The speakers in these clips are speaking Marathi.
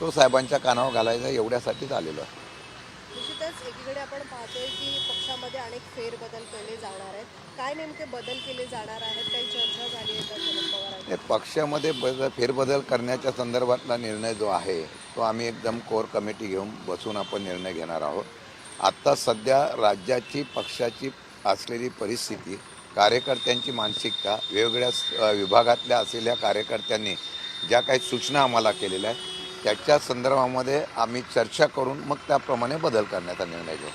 तो साहेबांच्या कानावर घालायचा एवढ्यासाठीच आलेलो आहे. निश्चितच एकीकडे आपण पाहतोय की पक्षामध्ये अनेक फेरबदल केले जाणार आहेत. काय नेमके बदल केले जाणार आहेत? काही चर्चा झाली आहे का शरद पवारांची? पक्षामध्ये बदल फेरबदल करण्याच्या संदर्भातला निर्णय जो आहे तो आम्ही एकदम कोर कमिटी घेऊन बसून आपण निर्णय घेणार आहोत. आत्ता सध्या राज्याची पक्षाची असलेली परिस्थिती कार्यकर्त्यांची मानसिकता वेगवेगळ्या स- विभागातल्या असलेल्या कार्यकर्त्यांनी ज्या काही सूचना आम्हाला केलेल्या आहेत त्याच्या संदर्भामध्ये आम्ही चर्चा करून मग त्याप्रमाणे बदल करण्याचा निर्णय घेऊ.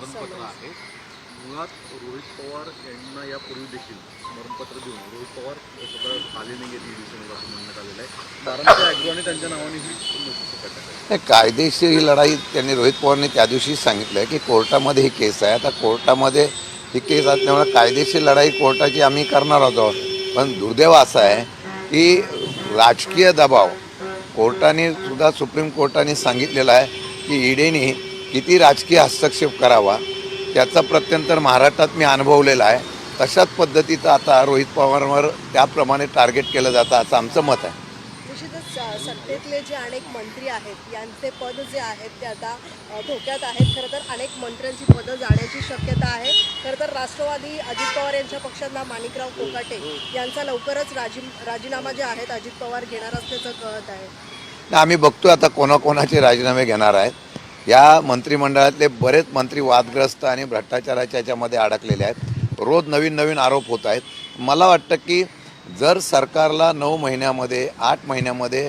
आहे आहे. मुळात रोहित पवार यांना यापूर्वी देखील स्मरणपत्र देऊन रोहित पवार स्वतः आले नाही आहेत असं म्हणण्यात आलेलं आहे. बारामती अॅग्रोने त्यांच्या नावाने ही आहे. कायदेशीर ही लढाई त्यांनी रोहित पवारने त्या दिवशी सांगितलं की कोर्टामध्ये ही केस आहे. आता कोर्टामध्ये ही केस असल्यामुळे कायदेशीर लढाई कोर्टाची आम्ही करणार आहोत. पण दुर्दैव असा आहे की राजकीय दबाव कोर्टाने सुद्धा सुप्रीम कोर्टाने सांगितलेलं आहे की ईडेने किती राजकीय हस्तक्षेप करावा त्याचा प्रत्यंतर महाराष्ट्रात मी अनुभवलेला आहे. तशाच पद्धतीचं आता रोहित पवारांवर त्याप्रमाणे टार्गेट केलं जातं असं आमचं मत आहे. निश्चितच सत्तेतले जे अनेक मंत्री आहेत यांचे पद जे आहेत ते आता धोक्यात आहेत. खरं तर अनेक मंत्र्यांची पदं जाण्याची शक्यता आहे. खरं तर राष्ट्रवादी अजित पवार यांच्या पक्षातला माणिकराव कोकाटे यांचा लवकरच राजी राजीनामा जे आहेत अजित पवार घेणार असल्याचं कळत आहे. आम्ही बघतोय आता कोणाकोणाचे राजीनामे घेणार आहेत. या मंत्रिमंडळातले बरेच मंत्री वादग्रस्त आणि भ्रष्टाचाराच्या याच्यामध्ये अडकलेले आहेत. रोज नवीन नवीन आरोप होत आहेत. मला वाटतं की जर सरकारला नऊ महिन्यामध्ये आठ महिन्यामध्ये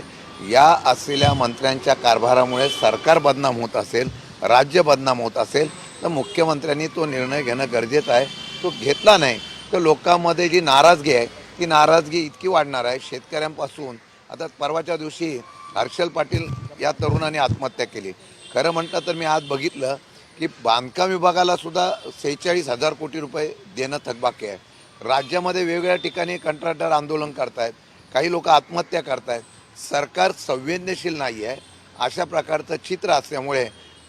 या असलेल्या मंत्र्यांच्या कारभारामुळे सरकार बदनाम होत असेल राज्य बदनाम होत असेल तर मुख्यमंत्र्यांनी तो निर्णय घेणं गरजेचं आहे. तो घेतला नाही तर लोकांमध्ये जी नाराजगी आहे ती नाराजगी इतकी वाढणार आहे शेतकऱ्यांपासून. आता परवाच्या दिवशी हर्षल पाटील या तरुणाने आत्महत्या केली. खरं म्हटलं तर मी आज बघितलं की बांधकाम विभागाला सुद्धा सेहेचाळीस हजार कोटी रुपये देणं थकबाकी आहे. राज्यामध्ये वेगवेगळ्या ठिकाणी कंत्राटदार आंदोलन करतायत काही लोक आत्महत्या करतायत. सरकार संवेदनशील नाही आहे अशा प्रकारचं चित्र असल्यामुळे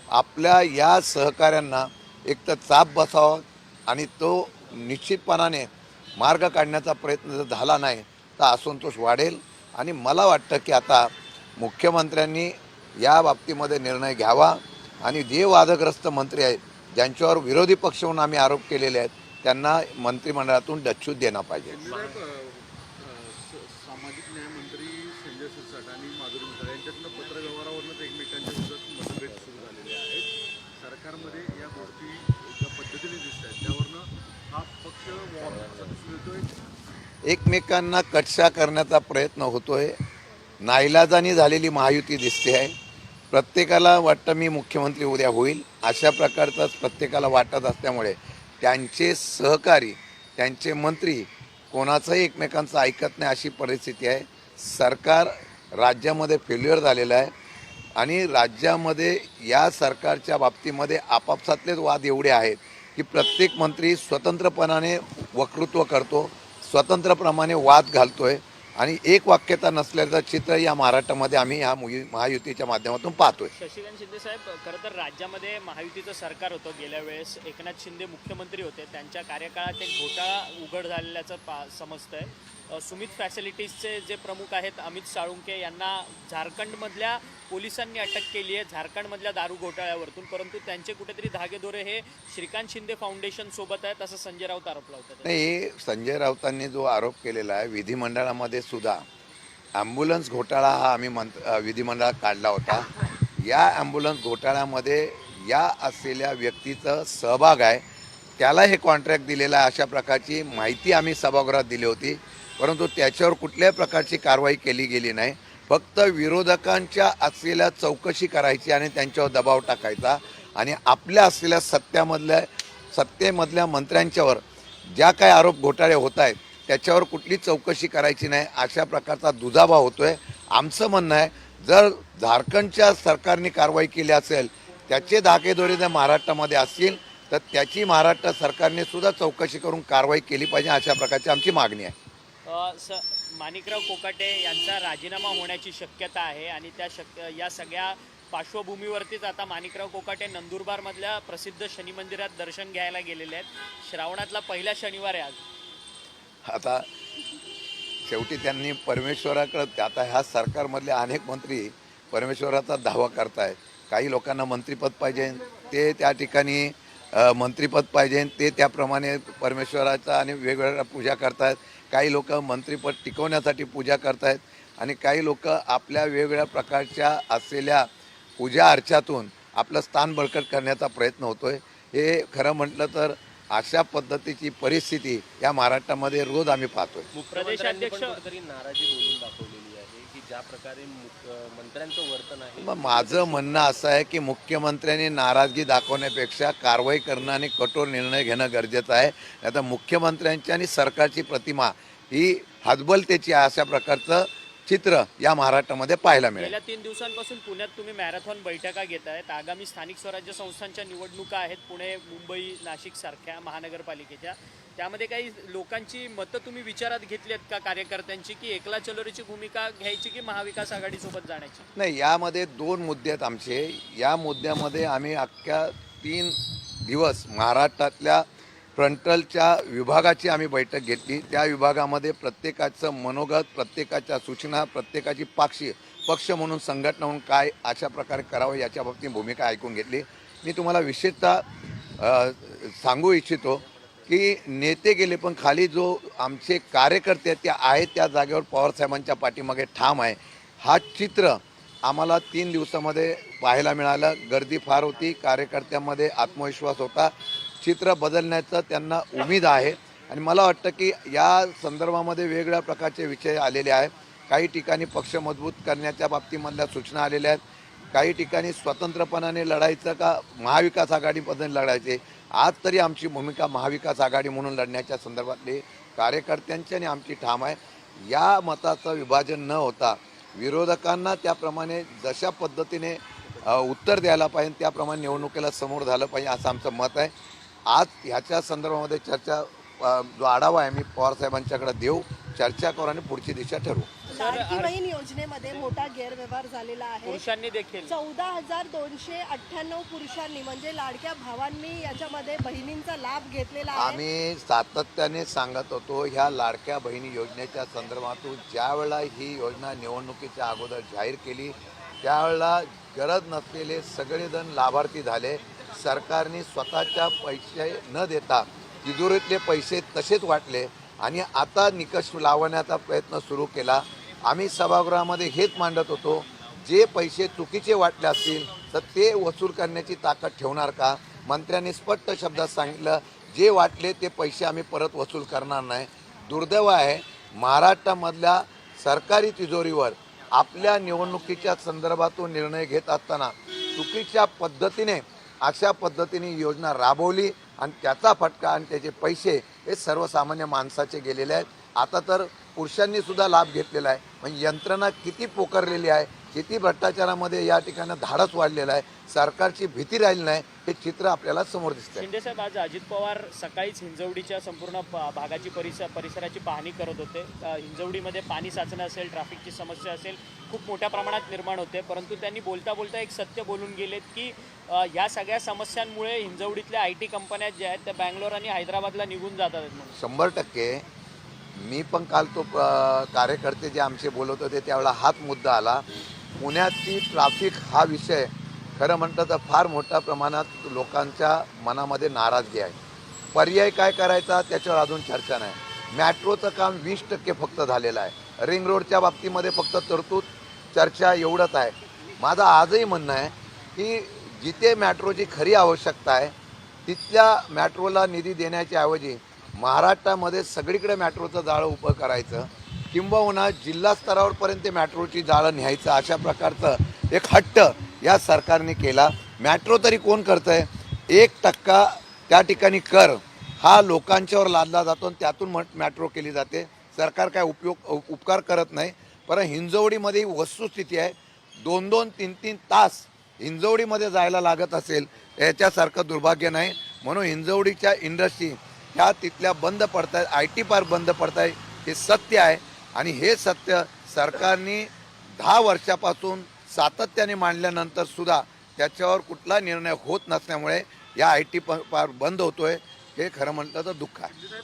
आपल्या या सहकाऱ्यांना एक तर चाप बसावा आणि तो निश्चितपणाने मार्ग काढण्याचा प्रयत्न जर झाला नाही तर असंतोष वाढेल. आणि मला वाटतं की आता मुख्यमंत्र्यांनी या बाबतीमध्ये निर्णय घ्यावा. आणि जे वादग्रस्त मंत्री आहेत ज्यांच्यावर विरोधी पक्ष म्हणून आम्ही आरोप केलेले आहेत त्यांना मंत्रिमंडळातून डच्चूत देणं पाहिजे. साहेब, अ, अ, स- सामाजिक न्याय मंत्री संजय सिरसाट आणि माधुरी मिसाळ यांच्यातनं पत्रव्यवहारावरूनच एकमेकांच्या विरोधात मतभेद सुरू झालेले आहेत. सरकारमध्ये या गोष्टी ज्या पद्धतीने दिसत आहेत. त्यावरनं हा पक्ष वॉर असा दिसून येतोय एकमेकांना कटशा करण्याचा प्रयत्न होतोय. नाईलाजानी झालेली महायुती दिसते आहे. प्रत्येकाला वाटतं मी मुख्यमंत्री उद्या होईल. अशा प्रकारचाच प्रत्येकाला वाटत असल्यामुळे त्यांचे सहकारी त्यांचे मंत्री कोणाचंही एकमेकांचं ऐकत नाही अशी परिस्थिती आहे. सरकार राज्यामध्ये फेल्युअर झालेलं आहे आणि राज्यामध्ये या सरकारच्या बाबतीमध्ये आपापसातलेच वाद एवढे आहेत की प्रत्येक मंत्री स्वतंत्रपणाने वक्तृत्व करतो स्वतंत्रप्रमाणे वाद घालतो आहे आणि एक वाक्यता नसल्याचं चित्र या महाराष्ट्रामध्ये आम्ही ह्या मुयु- महायुतीच्या माध्यमातून पाहतोय. शशिकांत शिंदे साहेब खरं तर राज्यामध्ये महायुतीचं सरकार होतं गेल्या वेळेस. एकनाथ शिंदे मुख्यमंत्री होते. त्यांच्या कार्यकाळात एक घोटाळा उघड झालेल्याचं पा समजतंय. सुमित फॅसिलिटीजचे जे प्रमुख आहेत अमित साळुंके यांना झारखंडमधल्या पोलिसांनी अटक केली आहे झारखंडमधल्या दारू घोटाळ्यावरतून. परंतु त्यांचे कुठेतरी धागेदोरे हे श्रीकांत शिंदे फाउंडेशन सोबत आहेत असं संजय राऊत आरोप लावतात. नाही संजय राऊतांनी जो आरोप केलेला आहे विधिमंडळामध्ये सुद्धा ॲम्ब्युलन्स घोटाळा हा आम्ही मंत विधिमंडळात काढला होता. या ॲम्ब्युलन्स घोटाळ्यामध्ये या असलेल्या व्यक्तीचं सहभाग आहे त्याला हे कॉन्ट्रॅक्ट दिलेलं आहे अशा प्रकारची माहिती आम्ही सभागृहात दिली होती. परंतु त्याच्यावर कुठल्याही प्रकारची कारवाई केली गेली नाही. फक्त विरोधकांच्या असलेल्या चौकशी करायची आणि त्यांच्यावर दबाव टाकायचा. आणि आपल्या असलेल्या सत्यामधल्या सत्तेमधल्या मंत्र्यांच्यावर ज्या काही आरोप घोटाळे होत आहेत त्याच्यावर कुठली चौकशी करायची नाही अशा प्रकारचा दुजाभाव आहे आमचं म्हणणं आहे जर झारखंडच्या सरकारने कारवाई केली असेल त्याचे धागेदोरे जर महाराष्ट्रामध्ये असतील तर त्याची महाराष्ट्र सरकारने सुद्धा चौकशी करून कारवाई केली पाहिजे अशा प्रकारची आमची मागणी आहे. स माणिकराव कोकाटे यांचा राजीनामा होण्याची शक्यता आहे आणि त्या शक्य या सगळ्या पार्श्वभूमीवरतीच आता माणिकराव कोकाटे नंदुरबारमधल्या प्रसिद्ध शनी मंदिरात दर्शन घ्यायला गेलेले आहेत. श्रावणातला पहिला शनिवार आहे आज. आता शेवटी त्यांनी परमेश्वराकडं आता ह्या सरकारमधले अनेक मंत्री परमेश्वराचा दावा करतायत. काही लोकांना मंत्रिपद पाहिजे ते त्या ठिकाणी मंत्रीपद मंत्रिपद पाहिजे ते त्याप्रमाणे परमेश्वराचा आणि वेगवेगळ्या पूजा करतात काही लोक मंत्रिपद टिकवण्यासाठी पूजा करतायत आणि काही लोक आपल्या वेगवेगळ्या प्रकारच्या असलेल्या पूजा अर्चातून आपलं स्थान बळकट करण्याचा प्रयत्न होतोय. हे खरं म्हटलं तर अशा पद्धतीची परिस्थिती या महाराष्ट्रामध्ये रोज आम्ही पाहतोय. प्रदेशाध्यक्ष- नाराजी बोलून आहे की ज्या प्रकारे मुख- मंत्र्यांचं वर्तन आहे. मग माझं म्हणणं असं आहे की मुख्यमंत्र्यांनी नाराजगी दाखवण्यापेक्षा कारवाई करणं आणि कठोर निर्णय घेणं गरजेचं आहे. आता मुख्यमंत्र्यांची आणि सरकारची प्रतिमा ही हतबलतेची आहे अशा प्रकारचं चित्र या महाराष्ट्रामध्ये पाहायला मिळेल. गेल्या तीन दिवसांपासून पुण्यात तुम्ही मॅरेथॉन बैठका घेत आहेत. आगामी स्थानिक स्वराज्य संस्थांच्या निवडणुका आहेत. पुणे मुंबई नाशिक सारख्या महानगरपालिकेच्या. त्यामध्ये काही लोकांची मतं तुम्ही विचारात घेतली आहेत का कार्यकर्त्यांची की एकला चलोरीची भूमिका घ्यायची की महाविकास आघाडीसोबत जाण्याची? नाही यामध्ये दोन मुद्दे आहेत आमचे. या मुद्द्यामध्ये आम्ही अख्ख्या तीन दिवस महाराष्ट्रातल्या फ्रंटलच्या विभागाची आम्ही बैठक घेतली. त्या विभागामध्ये प्रत्येकाचं मनोगत प्रत्येकाच्या सूचना प्रत्येकाची पाक्षी पक्ष म्हणून संघटना म्हणून काय अशा प्रकारे करावं याच्या बाबतीत भूमिका ऐकून घेतली. मी तुम्हाला विशेषतः सांगू इच्छितो की नेते गेले पण खाली जो आमचे कार्यकर्ते आहेत ते आहेत त्या जागेवर पवारसाहेबांच्या पाठीमागे ठाम आहे. हा चित्र आम्हाला तीन दिवसामध्ये पाहायला मिळालं. गर्दी फार होती कार्यकर्त्यांमध्ये आत्मविश्वास होता. चित्र बदलण्याचं त्यांना उमेद आहे. आणि मला वाटतं की या संदर्भामध्ये वेगवेगळ्या प्रकारचे विषय आलेले आहेत. काही ठिकाणी पक्ष मजबूत करण्याच्या बाबतीमधल्या सूचना आलेल्या आहेत. काही ठिकाणी स्वतंत्रपणाने लढायचं का? महाविकास आघाडीपद्धतीने लढायचे. आज तरी आमची भूमिका महाविकास आघाडी म्हणून लढण्याच्या संदर्भातली कार्यकर्त्यांची आणि आमची ठाम आहे. या मताचं विभाजन न होता विरोधकांना त्याप्रमाणे जशा पद्धतीने उत्तर द्यायला पाहिजे त्याप्रमाणे निवडणुकीला समोर झालं पाहिजे असं आमचं मत आहे. आज ह्याच्या संदर्भामध्ये चर्चा जो आढावा आहे मी पवारसाहेबांच्याकडे देऊ. चर्चा करू आणि पुढची दिशा ठरवू. लाडकी बहीण योजनेमध्ये मोठा गैरव्यवहार झालेला आहे. पुरुषांनी देखील. चौदा हजार दोनशे अठ्ठ्याण्णव पुरुषांनी म्हणजे लाडक्या भावांनी याच्यामध्ये बहिणींचा लाभ घेतलेला आहे. आम्ही सातत्याने सांगत होतो ह्या लाडक्या बहिणी योजनेच्या संदर्भातून ज्या वेळेला ही योजना निवडणुकीच्या अगोदर जाहीर केली त्यावेळेला गरज नसलेले सगळेजण लाभार्थी झाले. सरकारने स्वतःच्या पैसे न देता तिजोरीतले पैसे तसेच वाटले आणि आता निकष लावण्याचा प्रयत्न सुरू केला. आम्ही सभागृहामध्ये हेच मांडत होतो जे पैसे चुकीचे वाटले असतील तर ते वसूल करण्याची ताकद ठेवणार का? मंत्र्यांनी स्पष्ट शब्दात सांगितलं जे वाटले ते पैसे आम्ही परत वसूल करणार नाही. दुर्दैव आहे महाराष्ट्रामधल्या सरकारी तिजोरीवर आपल्या निवडणुकीच्या संदर्भातून निर्णय घेत असताना चुकीच्या पद्धतीने अशा पद्धतीने योजना राबवली आणि त्याचा फटका आणि त्याचे पैसे हे सर्वसामान्य माणसाचे गेलेले आहेत. आता तर पुरुषांनी सुद्धा लाभ घेतलेला आहे. म्हणजे यंत्रणा किती पोकारलेली आहे किती भ्रष्टाचारामध्ये या ठिकाणी धाडस वाढलेलं आहे सरकारची भीती राहिली नाही हे चित्र आपल्याला समोर दिसतंय. शिंदेसाहेब आज अजित पवार सकाळीच हिंजवडीच्या संपूर्ण भागाची परिसर परिसराची पाहणी करत होते. हिंजवडीमध्ये पाणी साचणं असेल ट्रॅफिकची समस्या असेल खूप मोठ्या प्रमाणात निर्माण होते. परंतु त्यांनी बोलता बोलता एक सत्य बोलून गेलेत की या सगळ्या समस्यांमुळे हिंजवडीतल्या आय टी कंपन्या ज्या आहेत त्या बँगलोर आणि हैदराबादला निघून जातात शंभर टक्के मी पण काल तो कार्यकर्ते जे आमचे बोलत होते त्यावेळेला हाच मुद्दा आला. पुण्याची ट्राफिक हा विषय खरं म्हटलं तर फार मोठ्या प्रमाणात लोकांच्या मनामध्ये नाराजगी आहे. पर्याय काय करायचा त्याच्यावर अजून चर्चा नाही. मॅट्रोचं काम वीस टक्के फक्त झालेलं आहे. रिंग रोडच्या बाबतीमध्ये फक्त तरतूद चर्चा एवढंच आहे. माझं आजही म्हणणं आहे की जिथे मॅट्रोची खरी आवश्यकता आहे तिथल्या मॅट्रोला निधी देण्याच्या ऐवजी महाराष्ट्रामध्ये सगळीकडे मॅट्रोचं जाळं उभं करायचं किंबहुना जिल्हा स्तरावरपर्यंत मॅट्रोची जाळं न्यायचं अशा प्रकारचं एक हट्ट या सरकारने केला. मॅट्रो तरी कोण करतंय? एक टक्का त्या ठिकाणी कर हा लोकांच्यावर लादला जातो आणि त्यातून मट- मॅट्रो केली जाते. सरकार काय उपयोग उपकार करत नाही. पर हिंजवडीमध्ये ही वस्तुस्थिती आहे. दोन दोन तीन तीन तास हिंजवडीमध्ये जायला लागत असेल याच्यासारखं दुर्भाग्य नाही. म्हणून हिंजवडीच्या इंडस्ट्री ह्या तिथल्या बंद पडत आहेत आय टी पार्क बंद पडत आहे हे सत्य आहे. आणि हे सत्य सरकारने दहा वर्षापासून सातत्याने मांडल्यानंतर सुद्धा त्याच्यावर कुठला निर्णय होत नसल्यामुळे या आय टी पार्क बंद होतोय. हे खरं म्हटलं तर दुःख आहे. होते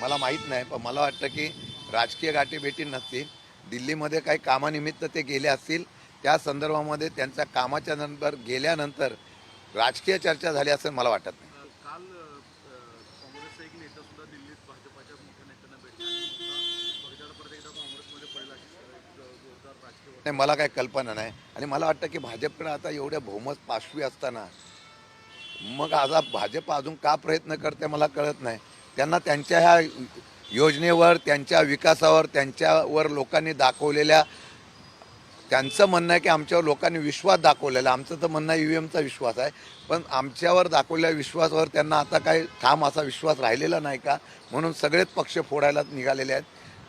मला माहीत नाही पण मला वाटतं की राजकीय गाठीभेटी नसतील. दिल्लीमध्ये काही कामानिमित्त ते गेले असतील. त्या संदर्भामध्ये त्यांच्या कामाच्या नंतर गेल्यानंतर राजकीय चर्चा झाली असं मला वाटत नाही. नाही. मला काही कल्पना नाही. आणि मला वाटतं की भाजपकडे आता एवढ्या बहुमत पाशवी असताना मग आता भाजप अजून का प्रयत्न करते मला कळत नाही. त्यांना त्यांच्या ह्या योजनेवर त्यांच्या विकासावर त्यांच्यावर लोकांनी दाखवलेल्या त्यांचं म्हणणं आहे की आमच्यावर लोकांनी विश्वास दाखवलेला आमचं तर म्हणणं आहे एमचा विश्वास आहे. पण आमच्यावर दाखवलेल्या विश्वासावर त्यांना आता काही ठाम असा विश्वास राहिलेला नाही का? म्हणून सगळेच पक्ष फोडायला निघालेले आहेत.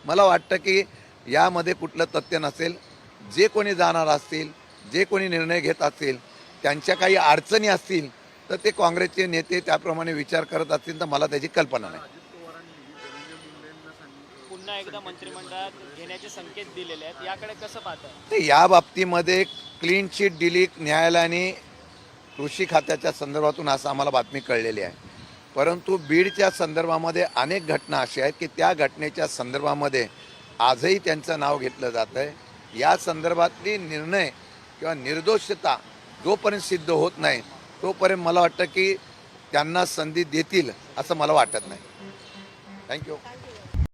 मला वाटतं की यामध्ये कुठलं तथ्य नसेल. जे कोणी जाणार असतील जे कोणी निर्णय घेत असतील त्यांच्या काही अडचणी असतील तर ते काँग्रेसचे नेते त्याप्रमाणे विचार करत असतील तर मला त्याची कल्पना नाही अजित पवारांनी धनंजय मुंडेंना सांगितलं पुन्हा एकदा मंत्रिमंडळात घेण्याचे संकेत दिलेले आहेत. याकडे कसं पाहताय? या बाबतीमध्ये क्लीन चिट दिली न्यायालयाने कृषी खात्याच्या संदर्भातून असं आम्हाला बातमी कळलेली आहे. परंतु बीडच्या संदर्भामध्ये अनेक घटना अशा आहेत की त्या घटनेच्या संदर्भामध्ये आजही त्यांचं नाव घेतलं जात आहे. या संदर्भातली निर्णय किंवा निर्दोषता जोपर्यंत सिद्ध होत नाही तोपर्यंत मला वाटतं की त्यांना संधी देतील असं मला वाटत नाही. थँक्यू